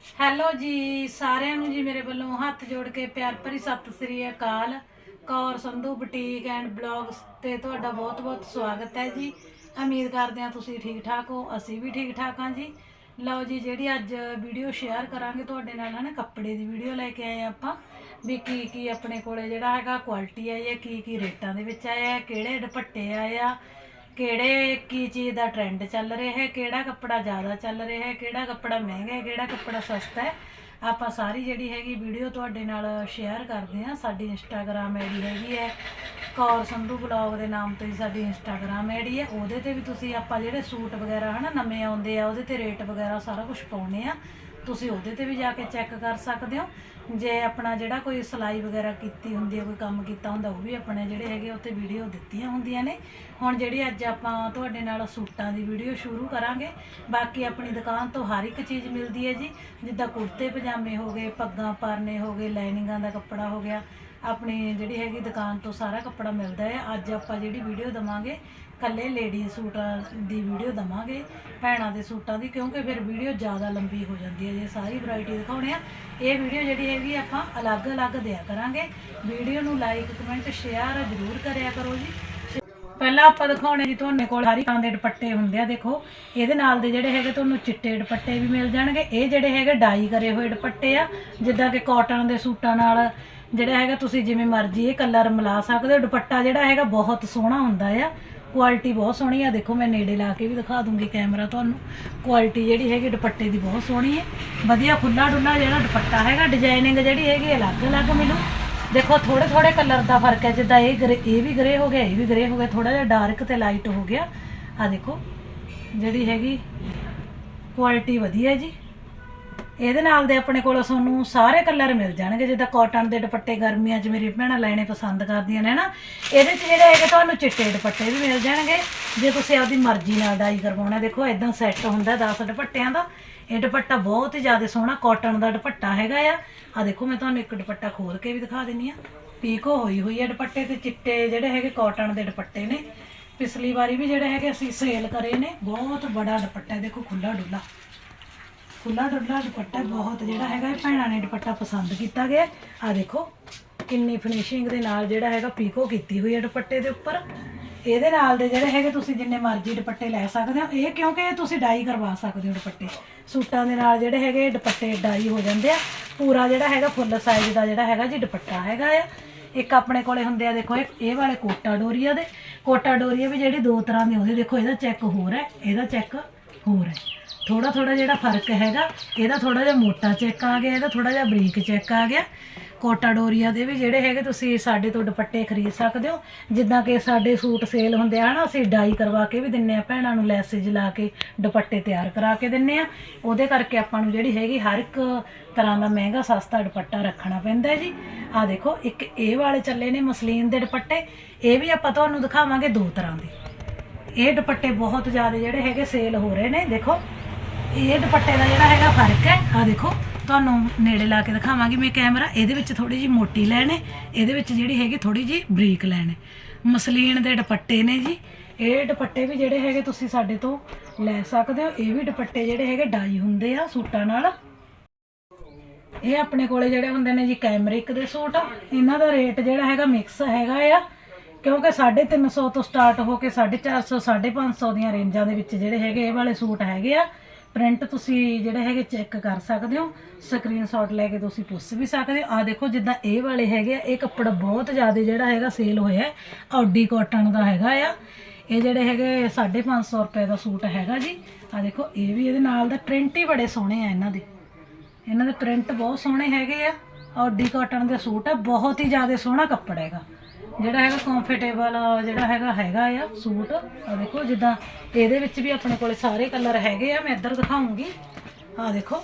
Hello ਜੀ, ਸਾਰਿਆਂ ਨੂੰ ਜੀ ਮੇਰੇ ਵੱਲੋਂ ਹੱਥ ਜੋੜ ਕੇ ਪਿਆਰ ਭਰੀ ਸਤਿ ਸ੍ਰੀ ਅਕਾਲ। Kaur, Sandhu, boutique and blogs ਤੇ ਤੁਹਾਡਾ ਬਹੁਤ-ਬਹੁਤ ਸਵਾਗਤ ਹੈ ਜੀ। ਉਮੀਦ ਕਰਦੇ ਹਾਂ ਤੁਸੀਂ ਠੀਕ ਠਾਕ ਹੋ, ਅਸੀਂ ਵੀ ਠੀਕ ਠਾਕ ਹਾਂ ਜੀ। ਲਓ ਜੀ, ਜਿਹੜੀ ਅੱਜ ਵੀਡੀਓ ਸ਼ੇਅਰ ਕਰਾਂਗੇ ਤੁਹਾਡੇ ਨਾਲ ਹੈ ਨਾ ਕੱਪੜੇ ਦੀ ਵੀਡੀਓ ਲੈ ਕੇ ਆਏ ਹਾਂ ਆਪਾਂ, ਵੀ ਕੀ ਕੀ ਆਪਣੇ ਕੋਲੇ ਜਿਹੜਾ ਹੈਗਾ ਕੁਆਲਿਟੀ ਆਈ ਹੈ ਕੀ ਕੀ ਰੇਟਾਂ ਦੇ ਵਿੱਚ ਆਇਆ, ਕਿਹੜੇ ਦੁਪੱਟੇ ਆਏ ਆ ਕਿਹੜੇ ਕੀ ਚੀਜ਼ ਦਾ ਟ੍ਰੈਂਡ ਚੱਲ ਰਿਹਾ ਹੈ, ਕਿਹੜਾ ਕੱਪੜਾ ਜ਼ਿਆਦਾ ਚੱਲ ਰਿਹਾ ਹੈ, ਕਿਹੜਾ ਕੱਪੜਾ ਮਹਿੰਗਾ ਹੈ, ਕਿਹੜਾ ਕੱਪੜਾ ਸਸਤਾ ਹੈ, ਆਪਾਂ ਸਾਰੀ ਜਿਹੜੀ ਹੈਗੀ ਵੀਡੀਓ ਤੁਹਾਡੇ ਨਾਲ ਸ਼ੇਅਰ ਕਰਦੇ ਹਾਂ। ਸਾਡੀ ਇੰਸਟਾਗ੍ਰam ਆਈਡੀ ਹੈਗੀ ਹੈ, ਕੌਰ ਸੰਧੂ ਬਲੌਗ ਦੇ ਨਾਮ ਤੋਂ ਹੀ ਸਾਡੀ ਇੰਸਟਾਗ੍ਰam ਆਈਡੀ ਹੈ। ਉਹਦੇ ਤੇ ਵੀ ਤੁਸੀਂ ਆਪਾਂ ਜਿਹੜੇ ਸੂਟ ਵਗੈਰਾ ਹਨਾ, ਨਵੇਂ ਆਉਂਦੇ ਆ, ਉਹਦੇ ਤੇ ਰੇਟ ਵਗੈਰਾ ਸਾਰਾ ਕੁਝ ਪਾਉਨੇ ਆ ਤੁਸੀਂ ਉਹਦੇ ਤੇ ਵੀ ਜਾ ਕੇ ਚੈੱਕ ਕਰ ਸਕਦੇ ਹੋ। ਜੇ ਆਪਣਾ ਜਿਹੜਾ ਕੋਈ ਸਿਲਾਈ ਵਗੈਰਾ ਕੀਤੀ ਹੁੰਦੀ ਹੈ, ਕੋਈ ਕੰਮ ਕੀਤਾ ਹੁੰਦਾ, ਉਹ ਵੀ ਆਪਣੇ ਜਿਹੜੇ ਹੈਗੇ ਉੱਤੇ ਵੀਡੀਓ ਦਿੱਤੀਆਂ ਹੁੰਦੀਆਂ ਨੇ। ਹੁਣ ਜਿਹੜੀ ਅੱਜ ਆਪਾਂ ਤੁਹਾਡੇ ਨਾਲ ਸੂਟਾਂ ਦੀ ਵੀਡੀਓ ਸ਼ੁਰੂ ਕਰਾਂਗੇ। ਬਾਕੀ ਆਪਣੀ ਦੁਕਾਨ ਤੋਂ ਹਰ ਇੱਕ ਚੀਜ਼ ਮਿਲਦੀ ਹੈ ਜੀ। ਜਿੱਦਾਂ ਕੁੜਤੇ ਪਜਾਮੇ ਹੋ ਗਏ, ਪੱਗਾਂ ਪਰਨੇ ਹੋ ਗਏ ਲਾਈਨਿੰਗਾਂ ਦਾ ਕੱਪੜਾ ਹੋ ਗਿਆ। ਆਪਣੀ ਜਿਹੜੀ ਹੈਗੀ ਦੁਕਾਨ ਤੋਂ ਸਾਰਾ ਕੱਪੜਾ ਮਿਲਦਾ ਹੈ। ਅੱਜ ਆਪਾਂ ਜਿਹੜੀ ਵੀਡੀਓ ਦਵਾਂਗੇ ਕੱਲੇ ਲੇਡੀ ਸੂਟਾਂ ਦੀ ਵੀਡੀਓ ਦਵਾਂਗੇ, ਭੈਣਾਂ ਦੇ ਸੂਟਾਂ ਦੀ, ਕਿਉਂਕਿ ਫਿਰ ਵੀਡੀਓ ਜ਼ਿਆਦਾ ਲੰਬੀ ਹੋ ਜਾਂਦੀ ਹੈ, ਜੇ ਸਾਰੀ ਵੈਰਾਈਟੀ ਦਿਖਾਉਣੇ ਆ। ਇਹ ਵੀਡੀਓ ਜਿਹੜੀ ਹੈਗੀ ਆਪਾਂ ਅਲੱਗ-ਅਲੱਗ ਦਿਆ ਕਰਾਂਗੇ। ਵੀਡੀਓ ਨੂੰ ਲਾਈਕ ਕਮੈਂਟ ਸ਼ੇਅਰ ਜ਼ਰੂਰ ਕਰਿਆ ਕਰੋ ਜੀ। ਪਹਿਲਾਂ ਆਪਾਂ ਦਿਖਾਉਣੇ ਜੀ ਤੁਹਾਡੇ ਕੋਲ ਹਰੀ ਕਾਂ ਦੇ ਦੁਪੱਟੇ ਹੁੰਦੇ ਆ, ਦੇਖੋ। ਇਹਦੇ ਨਾਲ ਦੇ ਜਿਹੜੇ ਹੈਗੇ ਤੁਹਾਨੂੰ ਚਿੱਟੇ ਦੁਪੱਟੇ ਵੀ ਮਿਲ ਜਾਣਗੇ। ਇਹ ਜਿਹੜੇ ਹੈਗੇ ਡਾਈ ਕਰੇ ਹੋਏ ਦੁਪੱਟੇ ਆ, ਜਿੱਦਾਂ ਕਿ ਕਾਟਨ ਦੇ ਸੂਟਾਂ ਨਾਲ ਜਿਹੜਾ ਹੈਗਾ, ਤੁਸੀਂ ਜਿਵੇਂ ਮਰਜ਼ੀ ਇਹ ਕਲਰ ਮਿਲਾ ਸਕਦੇ ਹੋ। ਦੁਪੱਟਾ ਜਿਹੜਾ ਹੈਗਾ ਬਹੁਤ ਸੋਹਣਾ ਹੁੰਦਾ ਆ। ਕੁਆਲਿਟੀ ਬਹੁਤ ਸੋਹਣੀ ਆ। ਦੇਖੋ, ਮੈਂ ਨੇੜੇ ਲਾ ਕੇ ਵੀ ਦਿਖਾ ਦੂੰਗੀ ਕੈਮਰਾ ਤੁਹਾਨੂੰ। ਕੁਆਲਿਟੀ ਜਿਹੜੀ ਹੈਗੀ, ਦੁਪੱਟੇ ਦੀ ਬਹੁਤ ਸੋਹਣੀ ਹੈ। ਵਧੀਆ ਖੁੱਲਾ ਡੁੱਲਾ ਜਿਹੜਾ ਦੁਪੱਟਾ ਹੈਗਾ ਡਿਜ਼ਾਈਨਿੰਗ ਜਿਹੜੀ ਹੈਗੀ ਅਲੱਗ-ਅਲੱਗ ਮਿਲੂ। ਦੇਖੋ ਥੋੜੇ ਥੋੜੇ ਕਲਰ ਦਾ ਫ਼ਰਕ ਹੈ। ਜਿੱਦਾਂ ਇਹ ਗਰੇ ਇਹ ਵੀ ਗਰੇ ਹੋ ਗਿਆ, ਇਹ ਵੀ ਗਰੇ ਹੋ ਗਿਆ। ਥੋੜਾ ਜਿਹਾ ਡਾਰਕ ਤੇ ਲਾਈਟ ਹੋ ਗਿਆ। ਆ ਦੇਖੋ, ਜਿਹੜੀ ਹੈਗੀ ਕੁਆਲਿਟੀ ਵਧੀਆ ਜੀ। ਇਹਦੇ ਨਾਲ ਦੇ ਆਪਣੇ ਕੋਲ ਤੁਹਾਨੂੰ ਸਾਰੇ ਕਲਰ ਮਿਲ ਜਾਣਗੇ, ਜਿੱਦਾਂ ਕਾਟਨ ਦੇ ਦੁਪੱਟੇ ਗਰਮੀਆਂ 'ਚ ਮੇਰੀ ਭੈਣਾਂ ਲੈਣੇ ਪਸੰਦ ਕਰਦੀਆਂ ਨੇ ਨਾ ਇਹਦੇ 'ਚ ਜਿਹੜੇ ਹੈਗੇ ਤੁਹਾਨੂੰ ਚਿੱਟੇ ਦੁਪੱਟੇ ਵੀ ਮਿਲ ਜਾਣਗੇ, ਜੇ ਤੁਸੀਂ ਆਪਦੀ ਮਰਜ਼ੀ ਨਾਲ ਡਾਈ ਕਰਵਾਉਣਾ, ਦੇਖੋ ਇਦਾਂ ਸੈੱਟ ਹੁੰਦਾ 10 ਦੁਪੱਟਿਆਂ ਦਾ। ਇਹ ਦੁਪੱਟਾ ਬਹੁਤ ਹੀ ਜ਼ਿਆਦਾ ਸੋਹਣਾ ਕਾਟਨ ਦਾ ਦੁਪੱਟਾ ਹੈਗਾ ਆ। ਆ ਦੇਖੋ, ਮੈਂ ਤੁਹਾਨੂੰ ਇੱਕ ਦੁਪੱਟਾ ਖੋਲ ਕੇ ਵੀ ਦਿਖਾ ਦਿੰਨੀ ਆ। ਪੀਕੋ ਹੋਈ ਹੋਈ ਹੈ ਦੁਪੱਟੇ ਤੇ, ਚਿੱਟੇ ਜਿਹੜੇ ਹੈਗੇ ਕਾਟਨ ਦੇ ਦੁਪੱਟੇ ਨੇ। ਪਿਛਲੀ ਵਾਰੀ ਵੀ ਜਿਹੜੇ ਹੈਗੇ ਅਸੀਂ ਸੇਲ ਕਰੇ ਨੇ, ਬਹੁਤ ਬੜਾ ਦੁਪੱਟਾ ਦੇਖੋ ਖੁੱਲਾ ਡੁੱਲਾ ਖੁੱਲਾ ਡੁੱਲਾ, ਦੁਪੱਟਾ ਬਹੁਤ ਜਿਹੜਾ ਹੈਗਾ ਇਹ ਭੈਣਾਂ ਨੇ ਦੁਪੱਟਾ ਪਸੰਦ ਕੀਤਾ ਗਿਆ। ਆ ਦੇਖੋ, ਕਿੰਨੀ ਫਿਨਿਸ਼ਿੰਗ ਦੇ ਨਾਲ ਜਿਹੜਾ ਹੈਗਾ ਪੀਕੋ ਕੀਤੀ ਹੋਈ ਹੈ ਦੁਪੱਟੇ ਦੇ ਉੱਪਰ। ਇਹਦੇ ਨਾਲ ਦੇ ਜਿਹੜੇ ਹੈਗੇ ਤੁਸੀਂ ਜਿੰਨੇ ਮਰਜ਼ੀ ਦੁਪੱਟੇ ਲੈ ਸਕਦੇ ਹੋ। ਇਹ ਕਿਉਂਕਿ ਇਹ ਤੁਸੀਂ ਡਾਈ ਕਰਵਾ ਸਕਦੇ ਹੋ ਦੁਪੱਟੇ। ਸੂਟਾਂ ਦੇ ਨਾਲ ਜਿਹੜੇ ਹੈਗੇ ਦੁਪੱਟੇ ਡਾਈ ਹੋ ਜਾਂਦੇ ਆ। ਪੂਰਾ ਜਿਹੜਾ ਹੈਗਾ ਫੁੱਲ ਸਾਈਜ਼ ਦਾ ਜਿਹੜਾ ਹੈਗਾ ਜੀ ਦੁਪੱਟਾ ਹੈਗਾ ਆ। ਇੱਕ ਆਪਣੇ ਕੋਲੇ ਹੁੰਦੇ ਆ ਦੇਖੋ, ਇਹ ਇਹ ਵਾਲੇ ਕੋਟਾ ਡੋਰੀਆ ਦੇ। ਕੋਟਾ ਡੋਰੀਆ ਵੀ ਜਿਹੜੀ ਦੋ ਤਰ੍ਹਾਂ ਦੀ ਹੁੰਦੀ ਦੇਖੋ, ਇਹਦਾ ਚੈੱਕ ਹੋਰ ਹੈ, ਇਹਦਾ ਚੈੱਕ ਹੋਰ ਹੈ। ਥੋੜਾ ਥੋੜਾ ਜਿਹੜਾ ਫ਼ਰਕ ਹੈਗਾ, ਇਹਦਾ ਥੋੜਾ ਜਿਹਾ ਮੋਟਾ ਚੈੱਕ ਆ ਗਿਆ, ਇਹਦਾ ਥੋੜਾ ਜਿਹਾ ਬਰੀਕ ਚੈੱਕ ਆ ਗਿਆ। ਕੋਟਾ ਡੋਰੀਆ ਦੇ ਵੀ ਜਿਹੜੇ ਹੈਗੇ ਤੁਸੀਂ ਸਾਡੇ ਤੋਂ ਦੁਪੱਟੇ ਖਰੀਦ ਸਕਦੇ ਹੋ। ਜਿੱਦਾਂ ਕਿ ਸਾਡੇ ਸੂਟ ਸੇਲ ਹੁੰਦੇ ਆ ਨਾ, ਅਸੀਂ ਡਾਈ ਕਰਵਾ ਕੇ ਵੀ ਦਿੰਨੇ ਆ, ਭੈਣਾਂ ਨੂੰ ਲੈਸੇਜ ਲਾ ਕੇ ਦੁਪੱਟੇ ਤਿਆਰ ਕਰਾ ਕੇ ਦਿੰਨੇ ਆ। ਉਹਦੇ ਕਰਕੇ ਆਪਾਂ ਨੂੰ ਜਿਹੜੀ ਹੈਗੀ ਹਰ ਇੱਕ ਤਰ੍ਹਾਂ ਦਾ ਮਹਿੰਗਾ, ਸਸਤਾ ਦੁਪੱਟਾ ਰੱਖਣਾ ਪੈਂਦਾ ਹੈ ਜੀ। ਆ ਦੇਖੋ, ਇੱਕ ਇਹ ਵਾਲੇ ਚੱਲੇ ਨੇ ਮਸਲੀਨ ਦੇ ਦੁਪੱਟੇ। ਇਹ ਵੀ ਆਪਾਂ ਤੁਹਾਨੂੰ ਦਿਖਾਵਾਂਗੇ ਦੋ ਤਰ੍ਹਾਂ ਦੇ। ਇਹ ਦੁਪੱਟੇ ਬਹੁਤ ਜ਼ਿਆਦਾ ਜਿਹੜੇ ਹੈਗੇ ਸੇਲ ਹੋ ਰਹੇ ਨੇ, ਦੇਖੋ। ਇਹ ਦੁਪੱਟੇ ਦਾ ਜਿਹੜਾ ਹੈਗਾ ਫ਼ਰਕ ਹੈ। ਆ ਦੇਖੋ, ਤੁਹਾਨੂੰ ਨੇੜੇ ਲਾ ਕੇ ਦਿਖਾਵਾਂਗੀ ਮੈਂ ਕੈਮਰਾ। ਇਹਦੇ ਵਿੱਚ ਥੋੜੀ ਜੀ ਮੋਟੀ ਲੈਣ ਹੈ। ਇਹਦੇ ਵਿੱਚ ਜਿਹੜੀ ਹੈਗੀ ਥੋੜੀ ਜੀ ਬਰੀਕ ਲੈਣ ਹੈ। ਮਸਲੀਨ ਦੇ ਦੁਪੱਟੇ ਨੇ ਜੀ। ਇਹ ਦੁਪੱਟੇ ਵੀ ਜਿਹੜੇ ਹੈਗੇ ਤੁਸੀਂ ਸਾਡੇ ਤੋਂ ਲੈ ਸਕਦੇ ਹੋ। ਇਹ ਵੀ ਦੁਪੱਟੇ ਜਿਹੜੇ ਹੈਗੇ ਡਾਈ ਹੁੰਦੇ ਆ ਸੂਟਾਂ ਨਾਲ। ਇਹ ਆਪਣੇ ਕੋਲੇ ਜਿਹੜੇ ਹੁੰਦੇ ਨੇ ਜੀ ਕੈਮਰਿਕ ਦੇ ਸੂਟ। ਇਹਨਾਂ ਦਾ ਰੇਟ ਜਿਹੜਾ ਹੈਗਾ ਮਿਕਸ ਹੈਗਾ ਆ। ਕਿਉਂਕਿ 350 ਤੋਂ ਸਟਾਰਟ ਹੋ ਕੇ 450 550 ਦੀਆਂ ਰੇਂਜਾਂ ਦੇ ਵਿੱਚ ਜਿਹੜੇ ਹੈਗੇ ਇਹ ਵਾਲੇ ਸੂਟ ਹੈਗੇ ਆ। ਪ੍ਰਿੰਟ ਤੁਸੀਂ ਜਿਹੜੇ ਹੈਗੇ ਚੈੱਕ ਕਰ ਸਕਦੇ ਹੋ ਸਕਰੀਨਸ਼ਾਟ ਲੈ ਕੇ ਤੁਸੀਂ ਪੁੱਛ ਵੀ ਸਕਦੇ ਹੋ। ਆ ਦੇਖੋ ਜਿੱਦਾਂ ਇਹ ਵਾਲੇ ਹੈਗੇ ਆ, ਇਹ ਕੱਪੜਾ ਬਹੁਤ ਜ਼ਿਆਦਾ ਜਿਹੜਾ ਹੈਗਾ ਸੇਲ ਹੋਇਆ ਹੈ ਆਡੀ ਕਾਟਨ ਦਾ ਹੈਗਾ ਆ। ਇਹ ਜਿਹੜੇ ਹੈਗੇ 550 ਰੁਪਏ ਦਾ ਸੂਟ ਹੈਗਾ ਜੀ। ਆ ਦੇਖੋ, ਇਹ ਵੀ ਇਹਦੇ ਨਾਲ ਦਾ ਪ੍ਰਿੰਟ ਹੀ ਬੜੇ ਸੋਹਣੇ ਆ ਇਹਨਾਂ ਦੇ। ਇਹਨਾਂ ਦੇ ਪ੍ਰਿੰਟ ਬਹੁਤ ਸੋਹਣੇ ਹੈਗੇ ਆ। ਆਡੀ ਕਾਟਨ ਦੇ ਸੂਟ ਆ, ਬਹੁਤ ਹੀ ਜ਼ਿਆਦਾ ਸੋਹਣਾ ਕੱਪੜਾ ਹੈਗਾ। ਜਿਹੜਾ ਹੈਗਾ ਕੰਫਰਟੇਬਲ ਜਿਹੜਾ ਹੈਗਾ ਹੈਗਾ ਆ ਸੂਟ। ਆ ਦੇਖੋ, ਜਿੱਦਾਂ ਇਹਦੇ ਵਿੱਚ ਵੀ ਆਪਣੇ ਕੋਲੇ ਸਾਰੇ ਕਲਰ ਹੈਗੇ ਆ, ਮੈਂ ਇੱਧਰ ਦਿਖਾਉਂਗੀ। ਆ ਦੇਖੋ,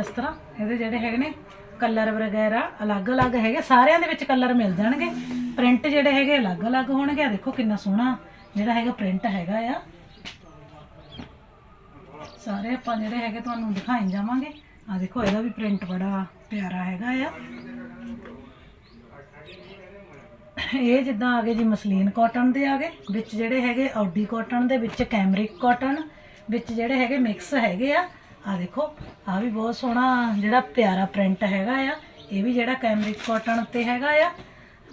ਇਸ ਤਰ੍ਹਾਂ ਇਹਦੇ ਜਿਹੜੇ ਹੈਗੇ ਨੇ ਕਲਰ ਵਗੈਰਾ ਅਲੱਗ-ਅਲੱਗ ਹੈਗੇ, ਸਾਰਿਆਂ ਦੇ ਵਿੱਚ ਕਲਰ ਮਿਲ ਜਾਣਗੇ। ਪ੍ਰਿੰਟ ਜਿਹੜੇ ਹੈਗੇ ਅਲੱਗ-ਅਲੱਗ ਹੋਣਗੇ ਆ ਦੇਖੋ ਕਿੰਨਾ ਸੋਹਣਾ ਜਿਹੜਾ ਹੈਗਾ ਪ੍ਰਿੰਟ ਹੈਗਾ ਆ। ਸਾਰੇ ਆਪਾਂ ਜਿਹੜੇ ਹੈਗੇ ਤੁਹਾਨੂੰ ਦਿਖਾਈ ਜਾਵਾਂਗੇ। ਆ ਦੇਖੋ, ਇਹਦਾ ਵੀ ਪ੍ਰਿੰਟ ਬੜਾ ਪਿਆਰਾ ਹੈਗਾ ਆ। ਇਹ ਜਿੱਦਾਂ ਆ ਗਏ ਜੀ ਮਸਲੀਨ ਕਾਟਨ ਦੇ ਆ ਗਏ, ਵਿੱਚ ਜਿਹੜੇ ਹੈਗੇ ਆਡੀ ਕਾਟਨ ਦੇ, ਵਿੱਚ ਕੈਮਰਿਕ ਕਾਟਨ, ਵਿੱਚ ਜਿਹੜੇ ਹੈਗੇ ਮਿਕਸ ਹੈਗੇ ਆ। ਆ ਦੇਖੋ ਆ ਵੀ ਬਹੁਤ ਸੋਹਣਾ ਜਿਹੜਾ ਪਿਆਰਾ ਪ੍ਰਿੰਟ ਹੈਗਾ ਆ। ਇਹ ਵੀ ਜਿਹੜਾ ਕੈਮਰਿਕ ਕਾਟਨ ਉੱਤੇ ਹੈਗਾ ਆ,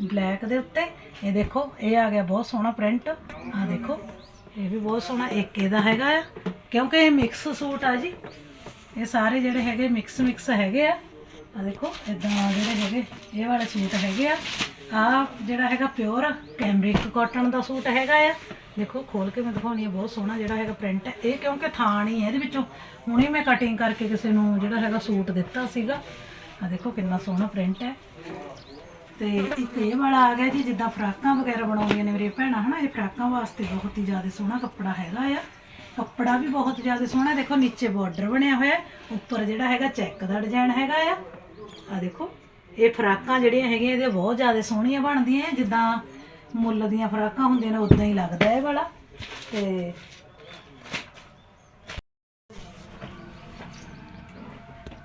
ਬਲੈਕ ਦੇ ਉੱਤੇ। ਇਹ ਦੇਖੋ, ਇਹ ਆ ਗਿਆ ਬਹੁਤ ਸੋਹਣਾ ਪ੍ਰਿੰਟ। ਆ ਦੇਖੋ, ਇਹ ਵੀ ਬਹੁਤ ਸੋਹਣਾ ਏਕੇ ਦਾ ਹੈਗਾ ਆ। ਕਿਉਂਕਿ ਇਹ ਮਿਕਸ ਸੂਟ ਆ ਜੀ। ਇਹ ਸਾਰੇ ਜਿਹੜੇ ਹੈਗੇ ਮਿਕਸ ਮਿਕਸ ਹੈਗੇ ਆ। ਆ ਦੇਖੋ, ਇਦਾਂ ਜਿਹੜੇ ਹੈਗੇ, ਇਹ ਵਾਲੇ ਸੂਟ ਹੈਗੇ ਆ। ਆ ਜਿਹੜਾ ਹੈਗਾ ਪਿਓਰ ਕੈਮਰਿਕ ਕਾਟਨ ਦਾ ਸੂਟ ਹੈਗਾ ਆ। ਦੇਖੋ, ਖੋਲ ਕੇ ਮੈਂ ਦਿਖਾਉਣੀ ਆ, ਬਹੁਤ ਸੋਹਣਾ ਜਿਹੜਾ ਹੈਗਾ ਪ੍ਰਿੰਟ ਹੈ ਇਹ ਕਿਉਂਕਿ ਥਾਣ ਹੀ ਹੈ ਇਹਦੇ ਵਿੱਚੋਂ ਹੁਣੇ ਮੈਂ ਕਟਿੰਗ ਕਰਕੇ ਕਿਸੇ ਨੂੰ ਜਿਹੜਾ ਹੈਗਾ ਸੂਟ ਦਿੱਤਾ ਸੀਗਾ। ਆ ਦੇਖੋ ਕਿੰਨਾ ਸੋਹਣਾ ਪ੍ਰਿੰਟ ਹੈ ਤੇ ਇੱਕ ਇਹ ਵਾਲਾ ਆ ਗਿਆ ਜੀ, ਜਿੱਦਾਂ ਫਰਾਕਾਂ ਵਗੈਰਾ ਬਣਾਉਂਦੀਆਂ ਨੇ ਮੇਰੀਆਂ ਭੈਣਾਂ, ਹਨਾ, ਇਹ ਫਰਾਕਾਂ ਵਾਸਤੇ ਬਹੁਤ ਹੀ ਜ਼ਿਆਦਾ ਸੋਹਣਾ ਕੱਪੜਾ ਹੈਗਾ ਆ। ਕੱਪੜਾ ਵੀ ਬਹੁਤ ਜ਼ਿਆਦਾ ਸੋਹਣਾ, ਦੇਖੋ, ਨੀਚੇ ਬਾਰਡਰ ਬਣਿਆ ਹੋਇਆ, ਉੱਪਰ ਜਿਹੜਾ ਹੈਗਾ ਚੈੱਕ ਦਾ ਡਿਜ਼ਾਈਨ ਹੈਗਾ ਆ। ਆ ਦੇਖੋ ਇਹ ਫਰਾਕਾਂ ਜਿਹੜੀਆਂ ਹੈਗੀਆਂ, ਇਹਦੇ ਬਹੁਤ ਜ਼ਿਆਦਾ ਸੋਹਣੀਆਂ ਬਣਦੀਆਂ ਜਿੱਦਾਂ ਮੁੱਲ ਦੀਆਂ ਫਰਾਕਾਂ ਹੁੰਦੀਆਂ ਨੇ ਉਦਾਂ ਹੀ ਲੱਗਦਾ ਇਹ ਵਾਲਾ। ਤੇ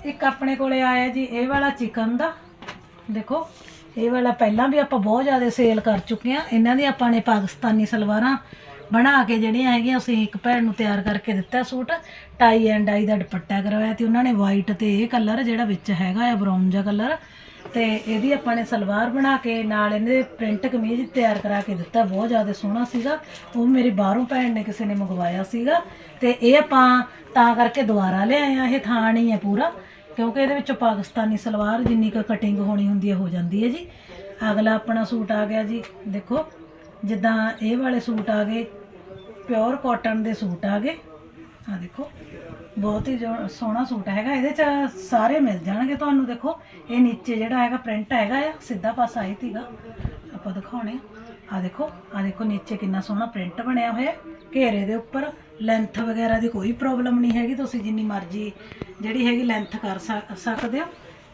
ਇੱਕ ਆਪਣੇ ਕੋਲੇ ਆਇਆ ਜੀ, ਇਹ ਵਾਲਾ ਚਿਕਨ ਦਾ। ਦੇਖੋ, ਇਹ ਵਾਲਾ ਪਹਿਲਾਂ ਵੀ ਆਪਾਂ ਬਹੁਤ ਜ਼ਿਆਦਾ ਸੇਲ ਕਰ ਚੁੱਕੇ ਆ। ਇਹਨਾਂ ਦੀ ਆਪਾਂ ਨੇ ਪਾਕਿਸਤਾਨੀ ਸਲਵਾਰਾਂ ਬਣਾ ਕੇ ਜਿਹੜੀਆਂ ਹੈਗੀਆਂ, ਅਸੀਂ ਇੱਕ ਭੈਣ ਨੂੰ ਤਿਆਰ ਕਰਕੇ ਦਿੱਤਾ ਸੂਟ। ਟਾਈ ਐਂਡ ਡਾਈ ਦਾ ਦੁਪੱਟਾ ਕਰਵਾਇਆ ਤੇ ਉਹਨਾਂ ਨੇ ਵਾਈਟ ਤੇ ਇਹ ਕਲਰ ਜਿਹੜਾ ਵਿੱਚ ਹੈਗਾ ਆ ਬਰਾਊਨ ਜਿਹਾ ਕਲਰ ਤੇ ਇਹਦੀ ਆਪਾਂ ਨੇ ਸਲਵਾਰ ਬਣਾ ਕੇ ਨਾਲ ਇਹਦੇ ਪ੍ਰਿੰਟ ਕਮੀਜ਼ ਤਿਆਰ ਕਰਾ ਕੇ ਦਿੱਤਾ, ਬਹੁਤ ਜ਼ਿਆਦਾ ਸੋਹਣਾ ਸੀਗਾ। ਉਹ ਮੇਰੀ ਬਾਹਰੋਂ ਭੈਣ ਨੇ ਕਿਸੇ ਨੇ ਮੰਗਵਾਇਆ ਸੀਗਾ। ਤੇ ਇਹ ਆਪਾਂ ਤਾਂ ਕਰਕੇ ਦੁਬਾਰਾ ਲਿਆਏ ਆ ਇਹ ਥਾਂ ਨਹੀਂ ਹੈ ਪੂਰਾ, ਕਿਉਂਕਿ ਇਹਦੇ ਵਿੱਚੋਂ ਪਾਕਿਸਤਾਨੀ ਸਲਵਾਰ ਜਿੰਨੀ ਕੁ ਕਟਿੰਗ ਹੋਣੀ ਹੁੰਦੀ ਹੈ, ਹੋ ਜਾਂਦੀ ਹੈ ਜੀ। ਅਗਲਾ ਆਪਣਾ ਸੂਟ ਆ ਗਿਆ ਜੀ, ਦੇਖੋ, ਜਿੱਦਾਂ ਇਹ ਵਾਲੇ ਸੂਟ ਆ ਗਏ ਪਿਓਰ ਕਾਟਨ ਦੇ ਸੂਟ ਆ ਗਏ। ਆ ਦੇਖੋ। ਬਹੁਤ ਹੀ ਜੋ- ਸੋਹਣਾ ਸੂਟ ਹੈਗਾ, ਇਹਦੇ ਚ ਸਾਰੇ ਮਿਲ ਜਾਣਗੇ ਤੁਹਾਨੂੰ, ਦੇਖੋ। ਇਹ ਨੀਚੇ ਜਿਹੜਾ ਹੈਗਾ ਪ੍ਰਿੰਟ ਹੈਗਾ ਆ, ਸਿੱਧਾ ਪਾਸਾ ਆਈ ਤੀਗਾ। ਆਪਾਂ ਦਿਖਾਉਣੇ ਆ। ਦੇਖੋ ਆ ਦੇਖੋ ਨੀਚੇ ਕਿੰਨਾ ਸੋਹਣਾ ਪ੍ਰਿੰਟ ਬਣਿਆ ਹੋਇਆ ਹੈ। ਘੇਰੇ ਦੇ ਉੱਪਰ ਲੈਂਥ ਵਗੈਰਾ ਦੀ ਕੋਈ ਪ੍ਰੋਬਲਮ ਨਹੀਂ ਹੈਗੀ, ਤੁਸੀਂ ਜਿੰਨੀ ਮਰਜ਼ੀ ਜਿਹੜੀ ਹੈਗੀ ਲੈਂਥ ਕਰ ਸਕ- ਸਕਦੇ ਹੋ।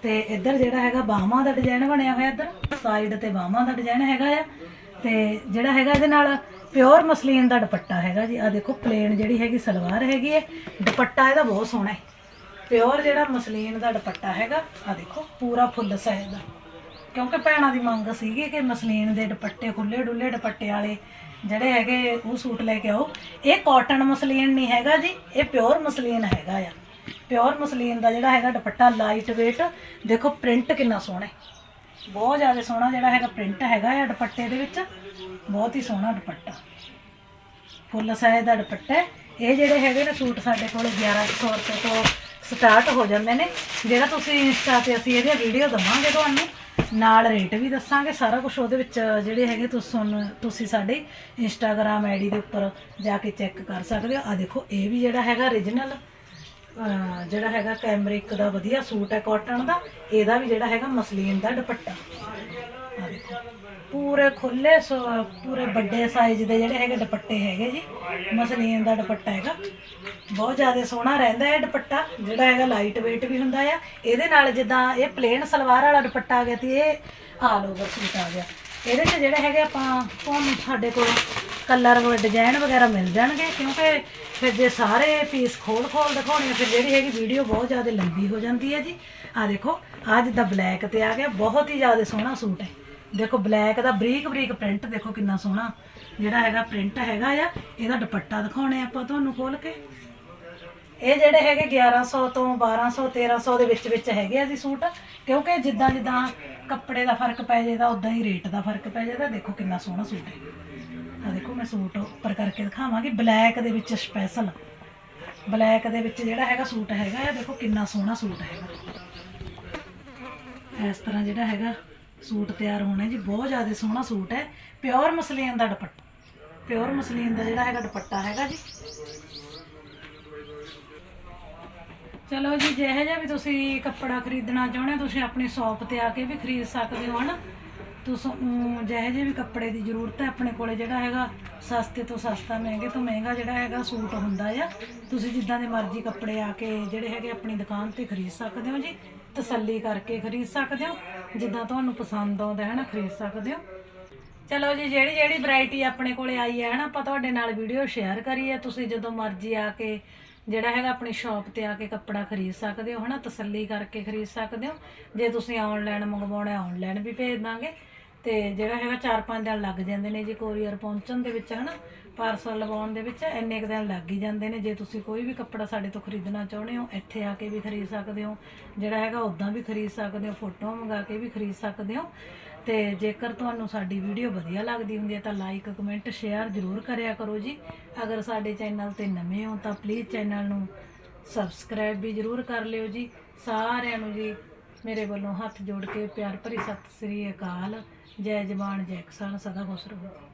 ਤੇ ਇੱਧਰ ਜਿਹੜਾ ਹੈਗਾ ਬਾਹਾਂ ਦਾ ਡਿਜ਼ਾਈਨ ਬਣਿਆ ਹੋਇਆ ਇੱਧਰ ਸਾਈਡ ਤੇ ਬਾਹਾਂ ਦਾ ਡਿਜ਼ਾਈਨ ਹੈਗਾ ਆ। ਤੇ ਜਿਹੜਾ ਹੈਗਾ ਇਹਦੇ ਨਾਲ ਪਿਓਰ ਮਸਲੀਨ ਦਾ ਦੁਪੱਟਾ ਹੈਗਾ ਜੀ। ਆ ਦੇਖੋ ਪਲੇਨ ਜਿਹੜੀ ਹੈਗੀ ਸਲਵਾਰ ਹੈਗੀ ਹੈ। ਦੁਪੱਟਾ ਇਹਦਾ ਬਹੁਤ ਸੋਹਣਾ ਹੈ। ਪਿਓਰ ਜਿਹੜਾ ਮਸਲੀਨ ਦਾ ਦੁਪੱਟਾ ਹੈਗਾ ਆ ਦੇਖੋ, ਪੂਰਾ ਫੁੱਲ ਸਾਈਜ਼ ਦਾ। ਕਿਉਂਕਿ ਭੈਣਾਂ ਦੀ ਮੰਗ ਸੀਗੀ ਕਿ ਮਸਲੀਨ ਦੇ ਦੁਪੱਟੇ ਖੁੱਲੇ ਡੁੱਲੇ ਦੁਪੱਟੇ ਵਾਲੇ ਜਿਹੜੇ ਹੈਗੇ, ਉਹ ਸੂਟ ਲੈ ਕੇ ਆਓ। ਇਹ ਕਾਟਨ ਮਸਲੀਨ ਨਹੀਂ ਹੈਗਾ ਜੀ, ਇਹ ਪਿਓਰ ਮਸਲੀਨ ਹੈਗਾ ਆ। ਪਿਓਰ ਮਸਲੀਨ ਦਾ ਜਿਹੜਾ ਹੈਗਾ ਦੁਪੱਟਾ ਲਾਈਟ weight ਦੇਖੋ ਪ੍ਰਿੰਟ ਕਿੰਨਾ ਸੋਹਣਾ ਹੈ। ਬਹੁਤ ਜ਼ਿਆਦਾ ਸੋਹਣਾ ਜਿਹੜਾ ਹੈਗਾ ਪ੍ਰਿੰਟ ਹੈਗਾ ਆ ਦੁਪੱਟੇ ਦੇ ਵਿੱਚ। ਬਹੁਤ ਹੀ ਸੋਹਣਾ ਦੁਪੱਟਾ। ਫੁੱਲ ਸਾਈਜ਼ ਦਾ ਦੁਪੱਟਾ ਇਹ ਜਿਹੜੇ ਹੈਗੇ ਨੇ ਸੂਟ ਸਾਡੇ ਕੋਲ 1100 ਰੁਪਏ ਤੋਂ ਸਟਾਰਟ ਹੋ ਜਾਂਦੇ ਨੇ। ਜਿਹੜਾ ਤੁਸੀਂ ਇੰਸਟਾ ਤੇ ਅਸੀਂ ਇਹਦੀਆਂ ਵੀਡੀਓ ਦਵਾਂਗੇ ਤੁਹਾਨੂੰ, ਨਾਲ ਰੇਟ ਵੀ ਦੱਸਾਂਗੇ। ਸਾਰਾ ਕੁਝ ਉਹਦੇ ਵਿੱਚ ਜਿਹੜੇ ਹੈਗੇ ਤੁਸੀਂ ਸੁਣ ਤੁਸੀਂ ਸਾਡੇ ਇੰਸਟਾਗ੍ਰam ਆਈਡੀ ਦੇ ਉੱਪਰ ਜਾ ਕੇ ਚੈੱਕ ਕਰ ਸਕਦੇ ਹੋ। ਆ ਦੇਖੋ, ਇਹ ਵੀ ਜਿਹੜਾ ਹੈਗਾ origignal ਜਿਹੜਾ ਹੈਗਾ ਕੈਮਰਿਕ ਦਾ ਵਧੀਆ ਸੂਟ ਹੈ ਕਾਟਨ ਦਾ, ਇਹਦਾ ਵੀ ਜਿਹੜਾ ਹੈਗਾ ਮਸਲੀਨ ਦਾ ਦੁਪੱਟਾ। ਆ ਦੇਖੋ, ਪੂਰੇ ਖੁੱਲੇ ਪੂਰੇ ਵੱਡੇ ਸਾਈਜ਼ ਦੇ ਜਿਹੜੇ ਹੈਗੇ ਦੁਪੱਟੇ ਹੈਗੇ ਜੀ, ਮਸਲੀਨ ਦਾ ਦੁਪੱਟਾ ਹੈਗਾ। ਬਹੁਤ ਜ਼ਿਆਦਾ ਸੋਹਣਾ ਰਹਿੰਦਾ ਹੈ ਦੁਪੱਟਾ, ਜਿਹੜਾ ਹੈਗਾ ਲਾਈਟ weight ਵੀ ਹੁੰਦਾ ਆ। ਇਹਦੇ ਨਾਲ ਜਿੱਦਾਂ ਇਹ ਪਲੇਨ ਸਲਵਾਰ ਵਾਲਾ ਦੁਪੱਟਾ ਆ ਗਿਆ ਤੇ ਇਹ ਆਲ ਓਵਰ ਸੂਟ ਆ ਗਿਆ। ਇਹਦੇ 'ਚ ਜਿਹੜੇ ਹੈਗੇ ਆਪਾਂ ਤੁਹਾਨੂੰ ਸਾਡੇ ਕੋਲ ਕਲਰ ਵਗੈਰਾ ਡਿਜ਼ਾਈਨ ਵਗੈਰਾ ਮਿਲ ਜਾਣਗੇ, ਕਿਉਂਕਿ ਫਿਰ ਜੇ ਸਾਰੇ ਪੀਸ ਖੋਲ ਖੋਲ ਦਿਖਾਉਣੇ ਫਿਰ ਜਿਹੜੀ ਹੈਗੀ ਵੀਡੀਓ ਬਹੁਤ ਜ਼ਿਆਦਾ ਲੰਬੀ ਹੋ ਜਾਂਦੀ ਹੈ ਜੀ। ਆ ਦੇਖੋ ਆ ਜਿੱਦਾਂ ਬਲੈਕ ਤੇ ਆ ਗਿਆ, ਬਹੁਤ ਹੀ ਜ਼ਿਆਦਾ ਸੋਹਣਾ ਸੂਟ ਹੈ। ਦੇਖੋ ਬਲੈਕ ਦਾ ਬਰੀਕ ਬਰੀਕ ਪ੍ਰਿੰਟ ਦੇਖੋ ਕਿੰਨਾ ਸੋਹਣਾ। ਜਿਹੜਾ ਹੈਗਾ ਪ੍ਰਿੰਟ ਹੈਗਾ ਆ, ਇਹਦਾ ਦੁਪੱਟਾ ਦਿਖਾਉਣੇ ਆਪਾਂ ਤੁਹਾਨੂੰ ਖੋਲ ਕੇ। ਇਹ ਜਿਹੜੇ ਹੈਗੇ 1100 ਤੋਂ 1200 1300 ਦੇ ਵਿੱਚ ਵਿੱਚ ਹੈਗੇ ਆ ਜੀ ਸੂਟ। ਕਿਉਂਕਿ ਜਿੱਦਾਂ ਜਿੱਦਾਂ ਕੱਪੜੇ ਦਾ ਫ਼ਰਕ ਪੈ ਜਾਏਦਾ ਉਦਾਂ ਹੀ ਰੇਟ ਦਾ ਫ਼ਰਕ ਪੈ ਜਾਏਦਾ ਦੇਖੋ ਕਿੰਨਾ ਸੋਹਣਾ ਸੂਟ ਹੈ। ਆ ਦੇਖੋ ਮੈਂ ਸੂਟ ਉੱਪਰ ਕਰਕੇ ਦਿਖਾਵਾਂਗੀ। ਬਲੈਕ ਦੇ ਵਿੱਚ ਸਪੈਸ਼ਲ ਬਲੈਕ ਦੇ ਵਿੱਚ ਜਿਹੜਾ ਹੈਗਾ ਸੂਟ ਹੈਗਾ ਆ ਦੇਖੋ ਕਿੰਨਾ ਸੋਹਣਾ ਸੂਟ ਹੈਗਾ। ਇਸ ਤਰ੍ਹਾਂ ਜਿਹੜਾ ਹੈਗਾ ਸੂਟ ਤਿਆਰ ਹੋਣਾ ਜੀ, ਬਹੁਤ ਜ਼ਿਆਦਾ ਸੋਹਣਾ ਸੂਟ ਹੈ। ਪਿਓਰ ਮਸਲੀਨ ਦਾ ਦੁਪੱਟਾ। ਪਿਓਰ ਮਸਲੀਨ ਦਾ ਜਿਹੜਾ ਹੈਗਾ ਦੁਪੱਟਾ ਹੈਗਾ ਜੀ। ਚਲੋ ਜੀ, ਜਿਹੋ ਜਿਹਾ ਵੀ ਤੁਸੀਂ ਕੱਪੜਾ ਖਰੀਦਣਾ ਚਾਹੁੰਦੇ ਹੋ, ਤੁਸੀਂ ਆਪਣੀ ਸ਼ਾਪ ਤੇ ਆ ਕੇ ਵੀ ਖਰੀਦ ਸਕਦੇ ਹੋ, ਹਨਾ? ਤੁਹਾਨੂੰ ਜਿਹੋ ਜਿਹੇ ਵੀ ਕੱਪੜੇ ਦੀ ਜ਼ਰੂਰਤ ਹੈ, ਆਪਣੇ ਕੋਲੇ ਜਿਹੜਾ ਹੈਗਾ, ਸਸਤੇ ਤੋਂ ਸਸਤਾ, ਮਹਿੰਗੇ ਤੋਂ ਮਹਿੰਗਾ ਜਿਹੜਾ ਹੈਗਾ ਸੂਟ ਹੁੰਦਾ ਆ। ਤੁਸੀਂ ਜਿੱਦਾਂ ਦੇ ਮਰਜ਼ੀ ਕੱਪੜੇ ਆ ਕੇ ਜਿਹੜੇ ਹੈਗੇ ਆਪਣੀ ਦੁਕਾਨ ਤੇ ਖਰੀਦ ਸਕਦੇ ਹੋ ਜੀ, ਤਸੱਲੀ ਕਰਕੇ ਖਰੀਦ ਸਕਦੇ ਹੋ, ਜਿੱਦਾਂ ਤੁਹਾਨੂੰ ਪਸੰਦ ਆਉਂਦਾ ਹੈ ਨਾ, ਖਰੀਦ ਸਕਦੇ ਹੋ। ਚਲੋ ਜੀ, ਜਿਹੜੀ ਜਿਹੜੀ ਵੈਰਾਈਟੀ ਆਪਣੇ ਕੋਲੇ ਆਈ ਹੈ ਹਨਾ ਆਪਾਂ ਤੁਹਾਡੇ ਨਾਲ ਵੀਡੀਓ ਸ਼ੇਅਰ ਕਰੀ ਹੈ ਤੁਸੀਂ ਜਦੋਂ ਮਰਜ਼ੀ ਆ ਕੇ ਜਿਹੜਾ ਹੈਗਾ ਆਪਣੀ ਸ਼ਾਪ ਤੇ ਆ ਕੇ ਕੱਪੜਾ ਖਰੀਦ ਸਕਦੇ ਹੋ, ਹਨਾ? ਤਸੱਲੀ ਕਰਕੇ ਖਰੀਦ ਸਕਦੇ ਹੋ। ਜੇ ਤੁਸੀਂ ਆਨਲਾਈਨ ਮੰਗਵਾਉਣਾ ਆਨਲਾਈਨ ਵੀ ਭੇਜ ਦਾਂਗੇ। ਤੇ ਜਿਹੜਾ ਹੈਗਾ 4-5 ਦਿਨ ਲੱਗ ਜਾਂਦੇ ਨੇ ਜੀ ਕੋਰੀਅਰ ਪਹੁੰਚਣ ਦੇ ਵਿੱਚ, ਹਨਾ? ਪਾਰਸਲ ਲਗਾਉਣ ਦੇ ਵਿੱਚ ਇੰਨੇ ਕੁ ਦਿਨ ਲੱਗ ਹੀ ਜਾਂਦੇ ਨੇ। ਜੇ ਤੁਸੀਂ ਕੋਈ ਵੀ ਕੱਪੜਾ ਸਾਡੇ ਤੋਂ ਖਰੀਦਣਾ ਚਾਹੁੰਦੇ ਹੋ, ਇੱਥੇ ਆ ਕੇ ਵੀ ਖਰੀਦ ਸਕਦੇ ਹੋ। ਜਿਹੜਾ ਹੈਗਾ ਉਦਾਂ ਵੀ ਖਰੀਦ ਸਕਦੇ ਹੋ, ਫੋਟੋਆਂ ਮੰਗਾ ਕੇ ਵੀ ਖਰੀਦ ਸਕਦੇ ਹੋ। ਤੇ ਜੇਕਰ ਤੁਹਾਨੂੰ ਸਾਡੀ ਵੀਡੀਓ ਵਧੀਆ ਲੱਗਦੀ ਹੁੰਦੀ ਹੈ ਤਾਂ ਲਾਈਕ, ਕਮੈਂਟ, ਸ਼ੇਅਰ ਜ਼ਰੂਰ ਕਰਿਆ ਕਰੋ ਜੀ। ਅਗਰ ਸਾਡੇ ਚੈਨਲ ਤੇ ਨਵੇਂ ਹੋ ਤਾਂ ਪਲੀਜ਼ ਚੈਨਲ ਨੂੰ ਸਬਸਕ੍ਰਾਈਬ ਵੀ ਜ਼ਰੂਰ ਕਰ ਲਿਓ ਜੀ। ਸਾਰਿਆਂ ਨੂੰ ਜੀ ਮੇਰੇ ਵੱਲੋਂ ਹੱਥ ਜੋੜ ਕੇ ਪਿਆਰ ਭਰੀ ਸਤਿ ਸ੍ਰੀ ਅਕਾਲ। ਜੈ ਜਵਾਨ, ਜੈ ਕਿਸਾਨ, ਸਦਾ ਖੁਸ਼ ਰਹੋ।